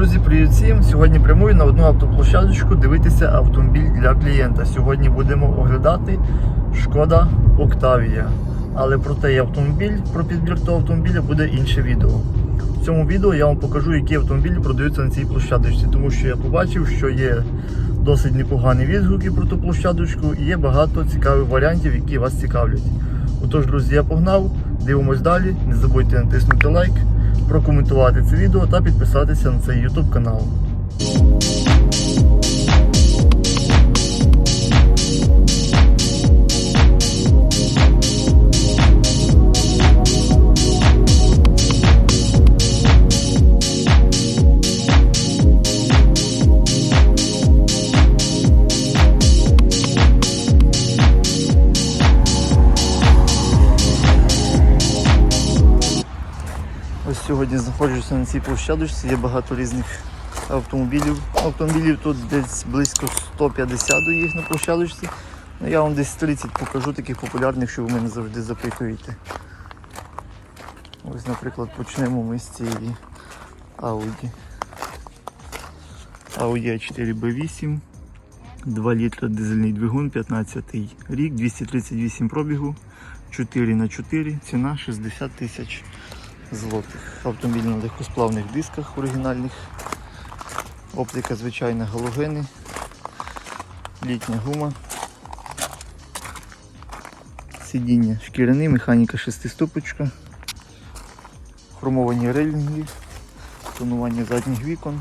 Друзі, привіт всім! Сьогодні прямую на одну автоплощадочку дивитися автомобіль для клієнта. Сьогодні будемо оглядати Шкода Октавія. Але про той автомобіль, про підбір того автомобіля буде інше відео. В цьому відео я вам покажу, які автомобілі продаються на цій площадочці, тому що я побачив, що є досить непогані відгуки про ту площадочку і є багато цікавих варіантів, які вас цікавлять. Отож, друзі, я погнав, дивимось далі. Не забудьте натиснути лайк, прокоментувати це відео та підписатися на цей YouTube канал. Цій площадочці, є багато різних автомобілів. Автомобілів тут десь близько 150 до їх на площадочці. Ну, я вам десь 30 покажу таких популярних, що ви мене завжди запитуєте. Ось, наприклад, почнемо ми з цієї Audi. Audi A4 B8, 2 літра дизельний двигун, 15 рік, 238 пробігу, 4 на 4 ціна 60 тисяч злотих. Автомобіль на легкосплавних дисках оригінальних. Оптика звичайна галогени, літня гума. Сидіння шкіряний, механіка шестиступочка, хромовані рейлінги, тонування задніх вікон.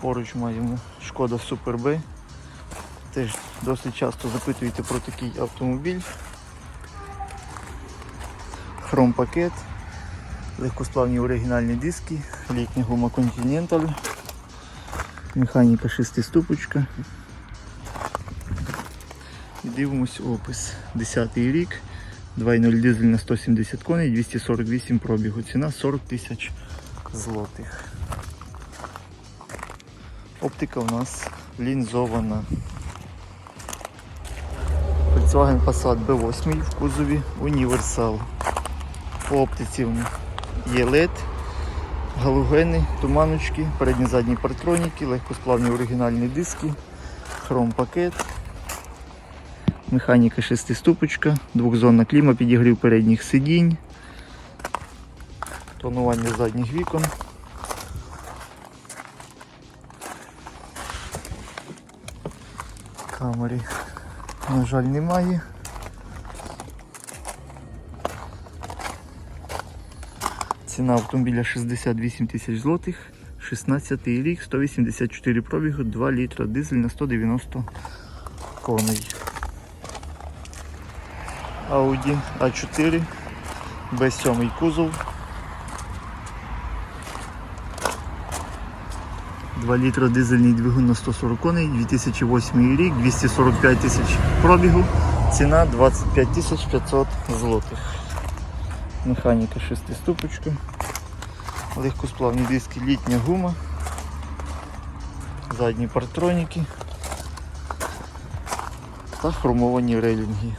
Поруч маємо шкода Super B. Теж досить часто запитуєте про такий автомобіль. Хром-пакет, легкосплавні оригінальні диски, літня гума Continental, механіка шестиступочка. І дивимось опис. 10 рік, 2.0 дизель на 170 коней, 248 пробігу. Ціна 40 тисяч злотих. Оптика у нас лінзована. Volkswagen Passat B8 в кузові універсал. По оптиці в них є LED, галогени, туманочки, передні задні партроніки, легкосплавні оригінальні диски, хром-пакет, механіка шестиступочка, двохзонна кліма, підігрів передніх сидінь, тонування задніх вікон. Камери, на жаль, немає. Ціна автомобіля 68 тисяч злотих, 16 рік, 184 пробігу, 2 літра дизель на 190 коней. Audi A4, B7 кузов. 2 літра дизельний двигун на 140 коней, 2008 рік, 245 тисяч пробігу, ціна 25 тисяч 500 злотих. Механіка шестиступочка, легкосплавні диски, літня гума, задні партроніки та хромовані рейлінги.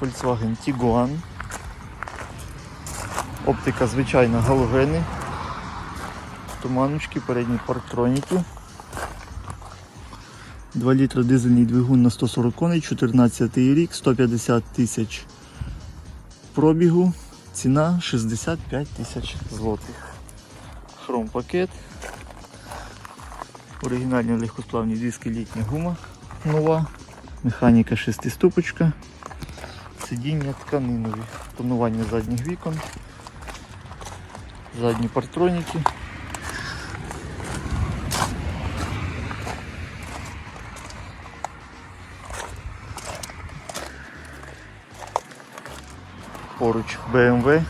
Volkswagen Tiguan. Оптика звичайна галогени, туманочки, передні партроніки. 2 літра дизельний двигун на 140 коней, 14 рік, 150 тисяч пробігу, ціна 65 тисяч злотих. Хром пакет. Оригінальні легкосплавні диски, літня гума нова, механіка шестиступочка, сидіння тканинові, тонування задніх вікон, задні партроніки. Поруч BMW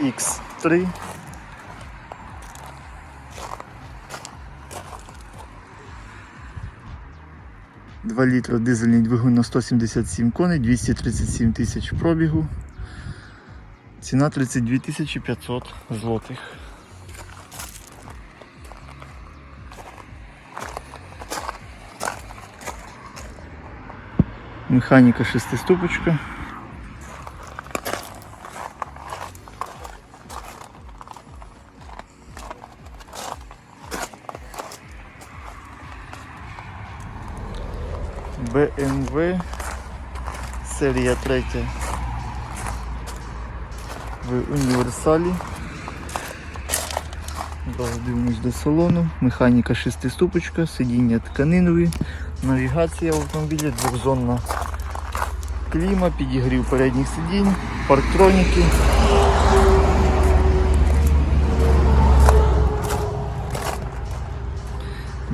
X3. Два літра дизельний двигун на 177 коней, 237 тисяч пробігу. Ціна 32 тисячі 500 злотих. Механіка шестиступочка. Серія третя в універсалі. Зараз дивимось до салону. Механіка шестиступочка, сидіння тканинові, навігація в автомобілі, двохзонна кліма, підігрів передніх сидінь, парктроніки.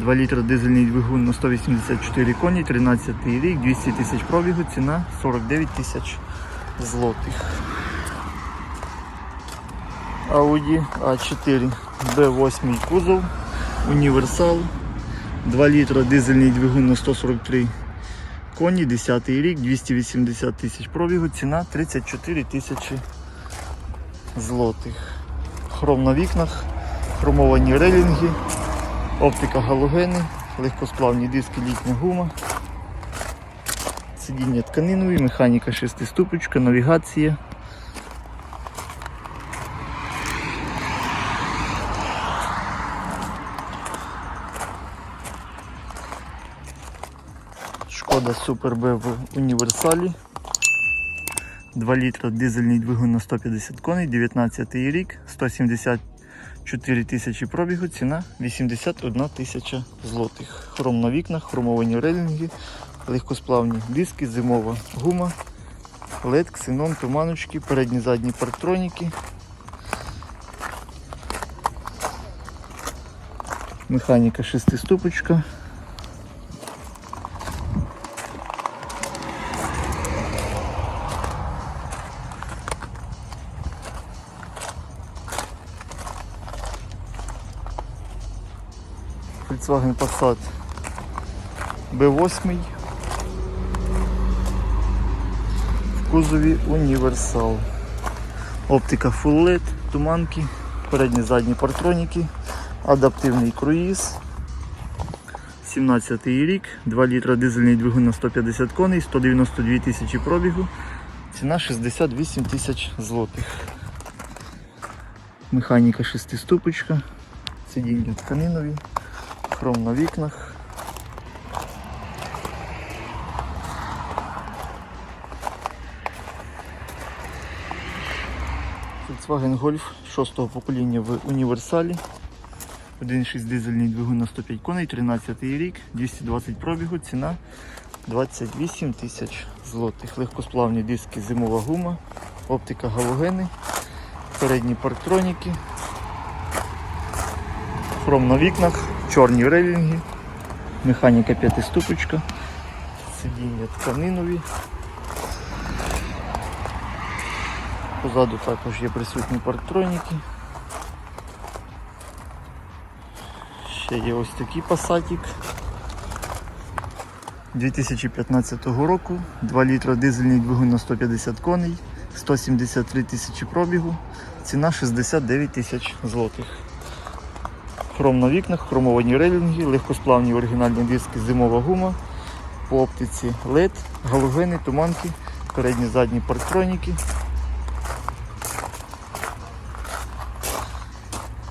Два літра дизельний двигун на 184 коні, 13 рік, 200 тисяч пробігу, ціна 49 тисяч злотих. Audi A4 B8 кузов, універсал, 2 літра дизельний двигун на 143 коні, 10 рік, 280 тисяч пробігу, ціна 34 тисячі злотих. Хром на вікнах, хромовані релінги, оптика галогени, легкосплавні диски, літня гума, сидіння тканинові, механіка шестиступочка, навігація. Шкода Супер Б в універсалі. 2 літра дизельний двигун на 150 коней, 19 рік, 174 тисячі пробігу, ціна 81 тисяча злотих. Хром на вікнах, хромовані релінги, легкосплавні диски, зимова гума, LED, ксенон, туманочки, передні задні парктроніки. Механіка шестиступочка. Volkswagen Passat B8 в кузові універсал. Оптика Full LED, туманки, передні задні партроніки, адаптивний круїз. 17 рік, 2 літра дизельний двигун на 150 коней, 192 тисячі пробігу, ціна 68 тисяч злотих. Механіка шестиступочка, сидіння тканинові, хром на вікнах. Volkswagen Golf 6 покоління в універсалі. 1.6 дизельний двигун на 105 коней, 13 рік, 220 пробігу, ціна 28 тисяч злотих. Легкосплавні диски, зимова гума, оптика галогени, передні парктроніки, хром на вікнах, чорні релінги, механіка п'ятиступочка, сидіння тканинові. Позаду також є присутні парктроніки. Ще є ось такий пасатик 2015 року, 2 літра дизельний двигун на 150 коней, 173 тисячі пробігу, ціна 69 тисяч злотих. Хром на вікнах, хромовані релінги, легкосплавні оригінальні диски, зимова гума, по оптиці LED, галогени, туманки, передні задні парктроніки.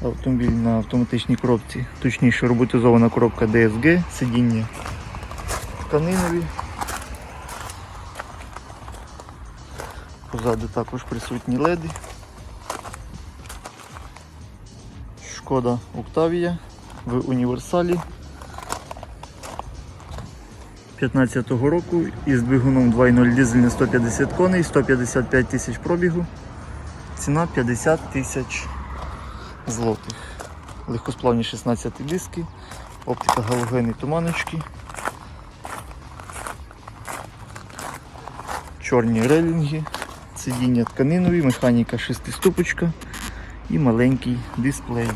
Автомобіль на автоматичній коробці, точніше роботизована коробка DSG, сидіння тканинові. Позаду також присутні леди. Шкода Октавія в універсалі 15-го року із двигуном 2.0 дизель на 150 коней, 155 тисяч пробігу. Ціна 50 тисяч злотих. Легкосплавні 16 диски, оптика галогени туманочки, чорні релінги, сидіння тканинові, механіка шестиступочка і маленький дисплей.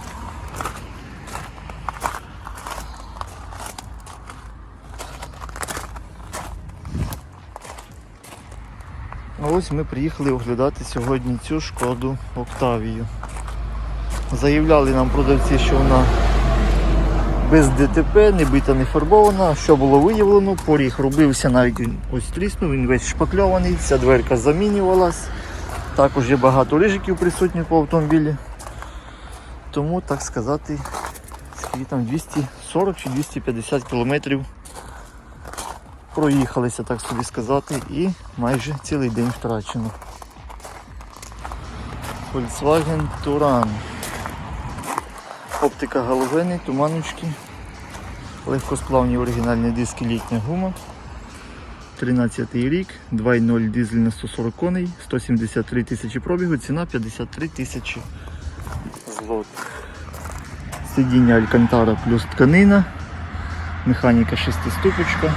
Ось ми приїхали оглядати сьогодні цю шкоду Октавію. Заявляли нам продавці, що вона без ДТП, не бита, не фарбована. Що було виявлено, поріг робився, навіть він ось тріснув, він весь шпакльований, ця дверка замінювалась. Також є багато рижиків присутніх по автомобілі. Тому, так сказати, там 240 чи 250 кілометрів Проїхалися, так собі сказати, і майже цілий день втрачено. Volkswagen Touran. Оптика галогени, туманочки, легкосплавні оригінальні диски літня гума. 13 рік, 2.0 дизель на 140 коней, 173 тисячі пробігу, ціна 53 тисячі злотих. Сидіння Алькантара плюс тканина, механіка шестиступочка.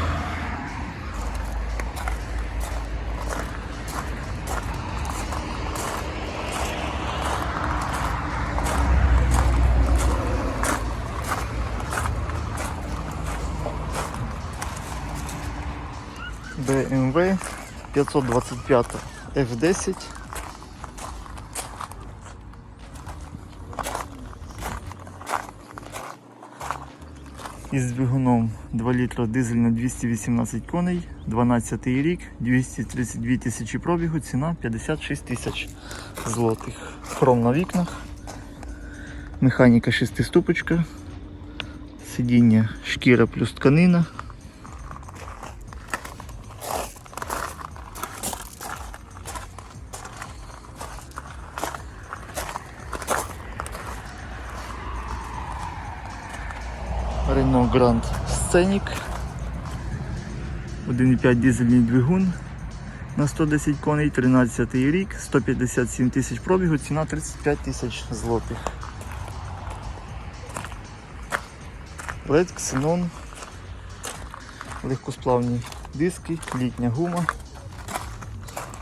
BMW 525 F10. Із двигуном 2 літра дизель на 218 коней, 12 рік, 232 тисячі пробігу, ціна 56 тисяч злотих. Хром на вікнах, механіка шестиступочка, сидіння шкіра плюс тканина. Renault Grand Scenic. 1,5 дизельний двигун на 110 коней, 13 рік, 157 тисяч пробігу, ціна 35 тисяч злотих. LED Xenon, легкосплавні диски, літня гума,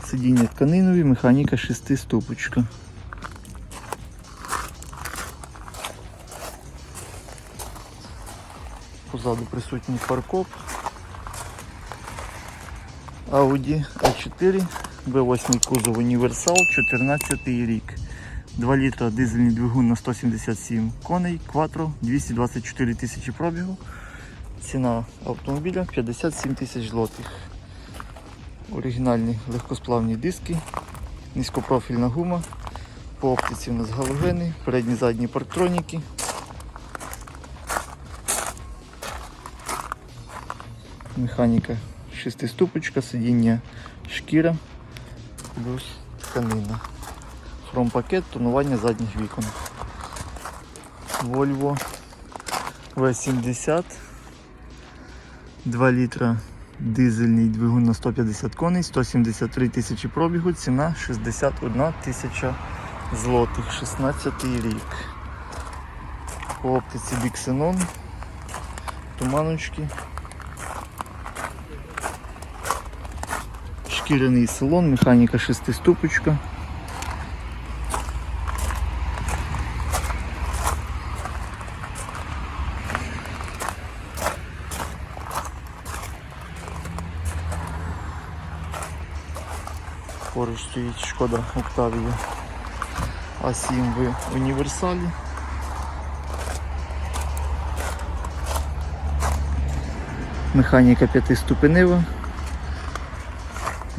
сидіння тканинові, механіка 6 ступочка. Позаду присутній фаркоп. Audi A4, B8 кузов універсал, 14 рік. 2 літра дизельний двигун на 177 коней, Quattro, 224 тисячі пробігу. Ціна автомобіля 57 тисяч злотих. Оригінальні легкосплавні диски, низькопрофільна гума. По оптиці у нас галогени, передні задні парктроніки. Механіка шестиступочка, сидіння шкіра плюс тканина. Хромпакет, тонування задніх вікон. Volvo V70 2 літра дизельний двигун на 150 коней, 173 тисячі пробігу, ціна 61 тисяча злотих, 16 рік. По оптиці Dixenon, туманочки. Шкіряний салон, механіка шестиступочка. Поруч стоїть шкода Октавія А7 в універсалі. Механіка п'ятиступенева.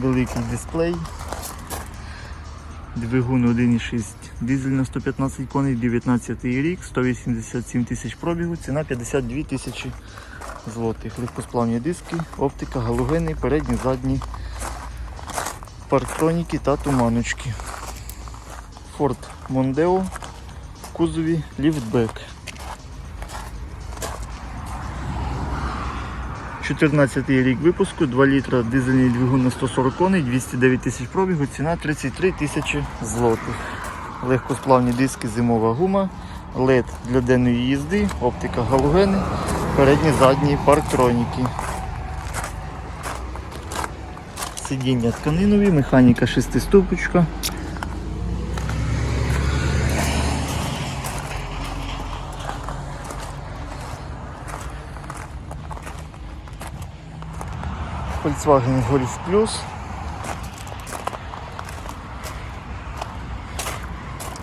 Великий дисплей. Двигун 1,6 дизель на 115 коней, 19 рік, 187 тисяч пробігу, ціна 52 тисячі злотих. Легкосплавні диски, оптика, галогени, передні, задні парктроніки та туманочки. Ford Mondeo в кузові ліфтбек. 14 рік випуску, 2 літра дизельний двигун на 140 коней, 209 тисяч пробігу, ціна 33 тисячі злотих. Легкосплавні диски, зимова гума, LED для денної їзди, оптика галогени, передні задні парктроніки. Сидіння тканинові, механіка шестиступочка. Volkswagen Golf Plus.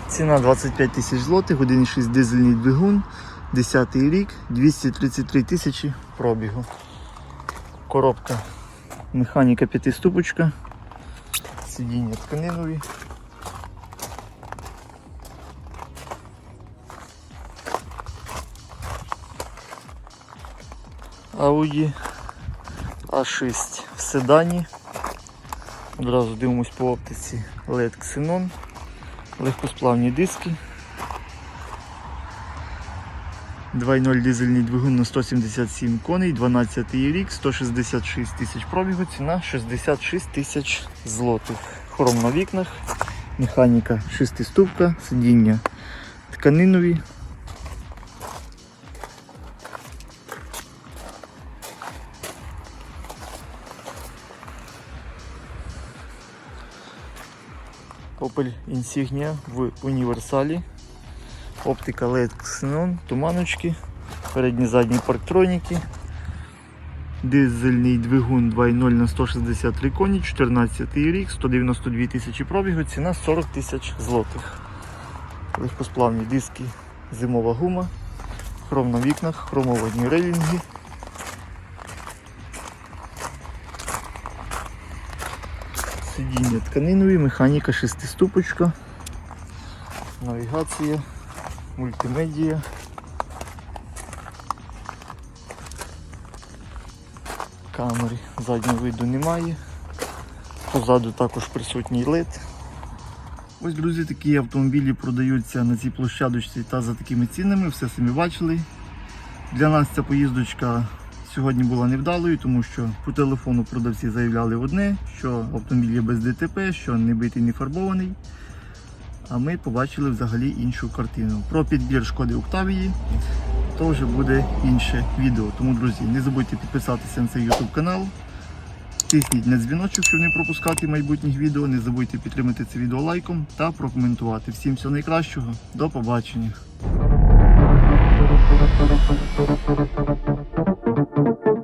Ціна 25 тисяч злотих, 1,6 дизельний двигун, 10 рік, 233 тисячі пробігу. Коробка механіка п'ятиступочка, сидіння тканинові. Audi А6 в седані. Одразу дивимось по оптиці LED Xenon. Легкосплавні диски. 2.0 дизельний двигун на 177 коней, 12 рік, 166 тисяч пробігу, ціна 66 тисяч злотих. Хром на вікнах, механіка шестиступка, сидіння тканинові. Opel Insignia в універсалі. Оптика LED Xenon, туманочки, передні задні парктроніки. Дизельний двигун 2.0 на 163 коні, 14 рік, 192 тисячі пробігу, ціна 40 тисяч злотих. Легкосплавні диски, зимова гума, хром на вікнах, хромовані рейлінги. Сидіння тканинові, механіка шестиступочка, навігація, мультимедія. Камери заднього виду немає. Позаду також присутній LED. Ось, друзі, такі автомобілі продаються на цій площадочці та за такими цінами, все самі бачили. Для нас ця поїздочка сьогодні була невдалою, тому що по телефону продавці заявляли одне, що автомобіль є без ДТП, що не битий, не фарбований. А ми побачили взагалі іншу картину. Про підбір шкоди Октавії то вже буде інше відео. Тому, друзі, не забудьте підписатися на цей YouTube канал. Тисніть на дзвіночок, щоб не пропускати майбутніх відео. Не забудьте підтримати це відео лайком та прокоментувати. Всім всього найкращого. До побачення. thank you